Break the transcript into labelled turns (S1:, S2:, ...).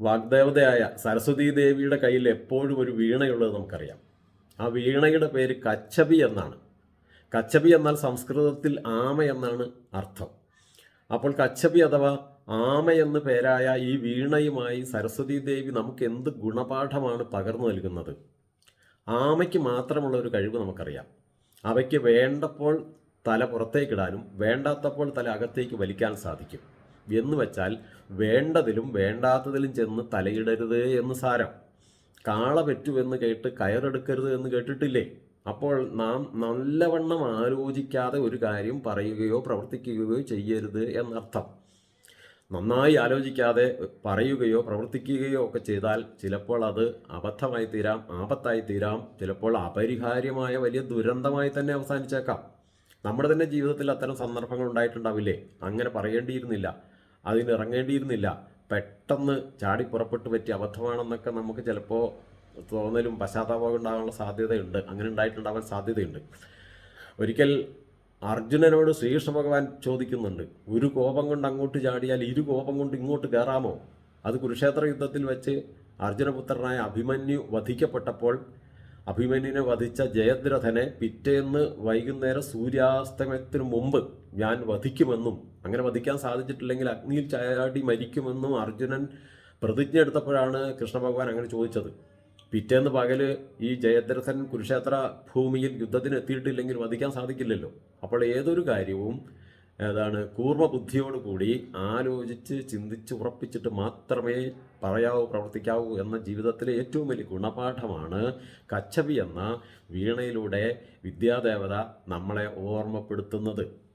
S1: വാഗ്ദേവതയായ സരസ്വതീ ദേവിയുടെ കയ്യിൽ എപ്പോഴും ഒരു വീണയുള്ളത് നമുക്കറിയാം. ആ വീണയുടെ പേര് കച്ചബി എന്നാണ്. കച്ചബി എന്നാൽ സംസ്കൃതത്തിൽ ആമ എന്നാണ് അർത്ഥം. അപ്പോൾ കച്ചബി അഥവാ ആമ എന്ന് പേരായ ഈ വീണയുമായി സരസ്വതീ ദേവി നമുക്ക് എന്ത് ഗുണപാഠമാണ് പകർന്നു നൽകുന്നത്? ആമയ്ക്ക് മാത്രമുള്ള ഒരു കഴിവ് നമുക്കറിയാം. അവയ്ക്ക് വേണ്ടപ്പോൾ തല പുറത്തേക്കിടാനും വേണ്ടാത്തപ്പോൾ തല അകത്തേക്ക് വലിക്കാൻ സാധിക്കും. എന്ന് വെച്ചാൽ വേണ്ടതിലും വേണ്ടാത്തതിലും ചെന്ന് തലയിടരുത് എന്ന് സാരം. കാള പറ്റുമെന്ന് കേട്ട് കയറെടുക്കരുത് എന്ന് കേട്ടിട്ടില്ലേ? അപ്പോൾ നാം നല്ലവണ്ണം ആലോചിക്കാതെ ഒരു കാര്യം പറയുകയോ പ്രവർത്തിക്കുകയോ ചെയ്യരുത് എന്നർത്ഥം. നന്നായി ആലോചിക്കാതെ പറയുകയോ പ്രവർത്തിക്കുകയോ ഒക്കെ ചെയ്താൽ ചിലപ്പോൾ അത് അബദ്ധമായി തീരാം ആപത്തായി തീരാം ചിലപ്പോൾ അപരിഹാര്യമായ വലിയ ദുരന്തമായി തന്നെ അവസാനിച്ചേക്കാം. നമ്മുടെ തന്നെ ജീവിതത്തിൽ അത്തരം സന്ദർഭങ്ങൾ ഉണ്ടായിട്ടുണ്ടാവില്ലേ? അങ്ങനെ പറയേണ്ടിയിരുന്നില്ല. അതിനിറങ്ങേണ്ടിയിരുന്നില്ല. പെട്ടെന്ന് ചാടി പുറപ്പെട്ടു പറ്റിയ അബദ്ധമാണെന്നൊക്കെ നമുക്ക് ചിലപ്പോൾ തോന്നലും പശ്ചാത്താപം ഉണ്ടാകാനുള്ള സാധ്യതയുണ്ട്. അങ്ങനെ ഉണ്ടായിട്ടുണ്ടാവാൻ സാധ്യതയുണ്ട്. ഒരിക്കൽ അർജുനനോട് ശ്രീകൃഷ്ണ ഭഗവാൻ ചോദിക്കുന്നുണ്ട് ഒരു കോപം കൊണ്ട് അങ്ങോട്ട് ചാടിയാൽ ഇരു കോപം കൊണ്ട് ഇങ്ങോട്ട് കയറാമോ? അത് കുരുക്ഷേത്ര യുദ്ധത്തിൽ വെച്ച് അർജുനപുത്രനായ അഭിമന്യു വധിക്കപ്പെട്ടപ്പോൾ അഭിമന്യുവിനെ വധിച്ച ജയദ്രഥനെ പിറ്റേന്ന് വൈകുന്നേരം സൂര്യാസ്തമയത്തിന് മുമ്പ് ഞാൻ വധിക്കുമെന്നും അങ്ങനെ വധിക്കാൻ സാധിച്ചിട്ടില്ലെങ്കിൽ അഗ്നിയിൽ ചാടി മരിക്കുമെന്നും അർജുനൻ പ്രതിജ്ഞ എടുത്തപ്പോഴാണ് കൃഷ്ണ ഭഗവാൻ അങ്ങനെ ചോദിച്ചത്. പിറ്റേന്ന് പകൽ ഈ ജയദ്രഥൻ കുരുക്ഷേത്ര ഭൂമിയിൽ യുദ്ധത്തിന് എത്തിയിട്ടില്ലെങ്കിൽ വധിക്കാൻ സാധിക്കില്ലല്ലോ. അപ്പോൾ ഏതൊരു കാര്യവും ഏതാണ് കൂർമ്മബുദ്ധിയോടുകൂടി ആലോചിച്ച് ചിന്തിച്ച് ഉറപ്പിച്ചിട്ട് മാത്രമേ പറയാവൂ പ്രവർത്തിക്കാവൂ എന്ന ജീവിതത്തിലെ ഏറ്റവും വലിയ ഗുണപാഠമാണ് കച്ചവി എന്ന വീണയിലൂടെ വിദ്യാദേവത നമ്മളെ ഓർമ്മപ്പെടുത്തുന്നത്.